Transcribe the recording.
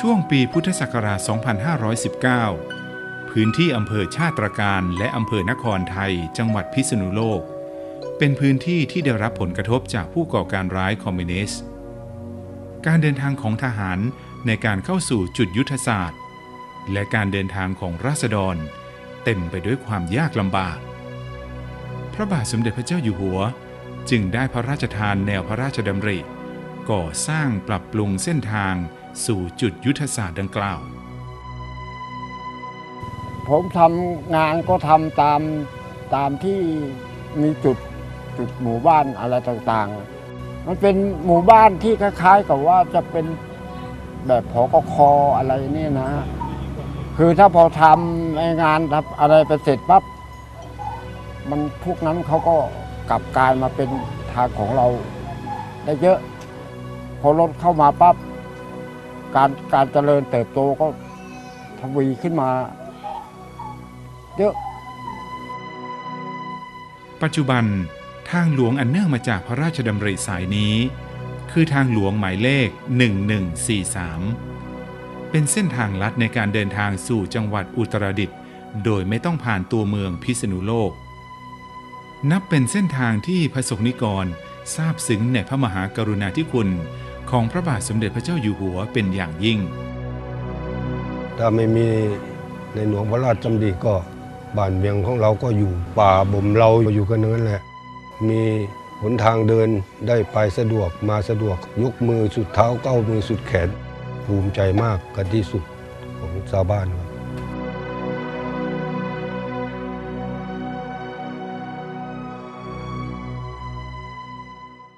ช่วงปีพุทธศักราช 2519 พื้นที่อำเภอชาติตรการและอำเภอนครไทย จังหวัดพิษณุโลก เป็นพื้นที่ที่ได้รับผลกระทบจากผู้ก่อการร้ายคอมมิวนิสต์ การเดินทางของทหารในการเข้าสู่จุดยุทธศาสตร์ และการเดินทางของราษฎร เต็มไปด้วยความยากลำบาก พระบาทสมเด็จพระเจ้าอยู่หัว จึงได้พระราชทานแนวพระราชดำริ ก่อสร้างปรับปรุงเส้นทางสู่จุดยุทธศาสตร์ดังกล่าว ผมทำงานก็ทำตามตามที่มีจุดจุดหมู่บ้านอะไรต่างๆ มันเป็นหมู่บ้านที่คล้ายๆ กับว่าจะเป็นแบบพอกคออะไรนี่นะ คือถ้าพอทำไอ้งานทำอะไรไปเสร็จปั๊บมันพวกนั้นเขาก็กลับกลายมาเป็นทางของเราได้เยอะ พอรถเข้ามาปั๊บการการเจริญเติบโตก็ทวีขึ้นมาเยอะ ปัจจุบันทางหลวงอันเนื่องมาจากพระราชดำริสายนี้ คือทางหลวงหมายเลข 1143 เป็นเส้นทางลัดในการเดินทางสู่จังหวัดอุตรดิตถ์โดยไม่ต้องผ่านตัวเมืองพิษณุโลก นับเป็นเส้นทางที่พระสงฆ์นิกรทราบซึ้งในพระมหากรุณาธิคุณ ของพระบาทสมเด็จพระเจ้าอยู่หัวเป็นอย่างยิ่ง ถ้าไม่มีในหลวงพระราชดำริก็บ้านเมืองของเราก็อยู่ป่าบ่มเราอยู่กันนั้นแหละ มีหนทางเดินได้ไปสะดวกมาสะดวก ยกมือสุดเท้าเก้ามือสุดแขน ภูมิใจมากกันที่สุดของชาวบ้านครับ